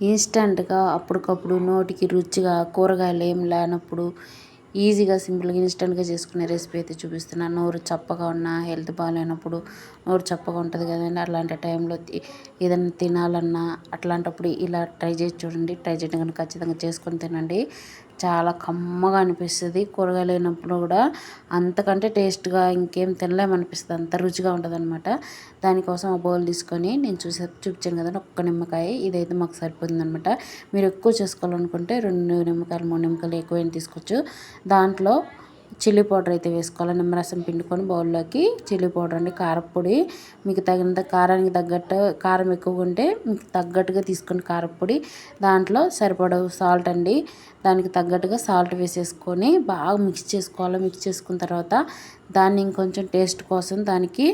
ఇన్స్టంట్గా అప్పటికప్పుడు నోటికి రుచిగా కూరగాయలు ఏం లేనప్పుడు ఈజీగా సింపుల్గా ఇన్స్టెంట్గా చేసుకునే రెసిపీ అయితే చూపిస్తున్నాను నోరు చప్పగా ఉన్న హెల్త్ బాగాలేనప్పుడు నోరు చప్పగా ఉంటుంది కదండి. అలాంటి టైంలో ఏదైనా తినాలన్నా అట్లాంటప్పుడు ఇలా ట్రై చేసి చూడండి. ట్రై చేయడం కనుక ఖచ్చితంగా చేసుకొని తినండి. చాలా కమ్మగా అనిపిస్తుంది. కూరగాయలు లేనప్పుడు కూడా అంతకంటే టేస్ట్గా ఇంకేం తినలేమనిపిస్తుంది. అంత రుచిగా ఉంటుంది అనమాట దానికోసం ఆ బౌల్ తీసుకొని నేను చూసే చూపించాను కదా ఒక్క నిమ్మకాయ. ఇదైతే మాకు సరిపోతుంది అనమాట మీరు ఎక్కువ చేసుకోవాలనుకుంటే రెండు నిమ్మకాయలు మూడు నిమ్మకాయలు ఎక్కువైనా తీసుకోవచ్చు. దాంట్లో చిల్లీ పౌడర్ అయితే వేసుకోవాలి. నిమ్మరసం పిండుకొని బౌల్లోకి చిల్లీ పౌడర్ అండి కారపొడి మీకు తగినంత కారానికి తగ్గట్టు కారం ఎక్కువ ఉంటే మీకు తగ్గట్టుగా తీసుకుని కారపొడి దాంట్లో సరిపడ సాల్ట్ అండి. దానికి తగ్గట్టుగా సాల్ట్ వేసేసుకొని బాగా మిక్స్ చేసుకోవాలి. మిక్స్ చేసుకున్న తర్వాత దాన్ని ఇంకొంచెం టేస్ట్ కోసం దానికి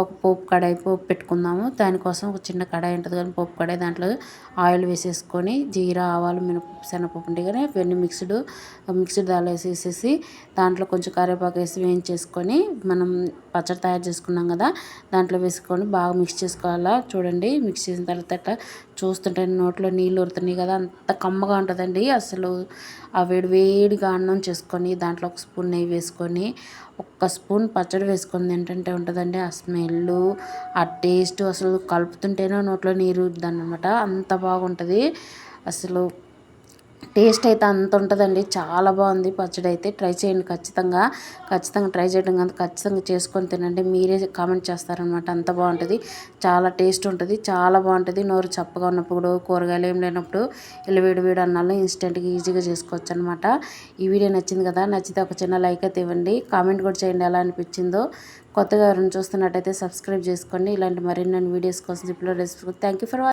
ఒక పోపు కడాయి పోపు పెట్టుకుందాము. దానికోసం ఒక చిన్న కడాయి ఉంటుంది కానీ పోపు కడాయి. దాంట్లో ఆయిల్ వేసేసుకొని జీరా ఆవాలు మినపప్పు శనగపప్పు ఉంటే కానీ ఇవన్నీ మిక్స్డ్ మిక్స్డ్ దాలో వేసేసేసి దాంట్లో కొంచెం కరివేపాకు వేసి వేయించేసుకొని మనం పచ్చడి తయారు చేసుకున్నాం కదా దాంట్లో వేసుకొని బాగా మిక్స్ చేసుకోవాలా? చూడండి మిక్స్ చేసిన తర్వాత చూస్తుంటే నోట్లో నీళ్ళు ఉరుతున్నాయి కదా అంత కమ్మగా ఉంటుందండి అసలు. ఆ వేడి వేడిగా అన్నం చేసుకొని దాంట్లో ఒక స్పూన్ నెయ్యి వేసుకొని ఒక్క స్పూన్ పచ్చడి వేసుకొని ఏంటంటే ఉంటుందండి ఆ స్మెల్ ఆ టేస్ట్. అసలు కలుపుతుంటేనే నోట్లో నీరు అనమాట అంత బాగుంటుంది. అసలు టేస్ట్ అయితే అంత ఉంటుందండి. చాలా బాగుంది. పచ్చడి అయితే ట్రై చేయండి. ఖచ్చితంగా ఖచ్చితంగా ట్రై చేయడం కానీ ఖచ్చితంగా చేసుకొని తినండి. మీరే కామెంట్ చేస్తారనమాట అంత బాగుంటుంది. చాలా టేస్ట్ ఉంటుంది. చాలా బాగుంటుంది. నోరు చప్పగా ఉన్నప్పుడు కూరగాయలు ఏం లేనప్పుడు ఇలా వేడి వేడి అన్నాలో ఇన్స్టెంట్గా ఈజీగా చేసుకోవచ్చు అనమాట ఈ వీడియో నచ్చింది కదా నచ్చితే ఒక చిన్న లైక్ అయితే ఇవ్వండి. కామెంట్ కూడా చేయండి. ఎలా అనిపించిందో. కొత్తగా ఎవరైనా చూస్తున్నట్టయితే సబ్స్క్రైబ్ చేసుకోండి. ఇలాంటి మరిన్ని వీడియోస్ కోసం ఇప్పుడు రెసిపీ థ్యాంక్ యూ ఫర్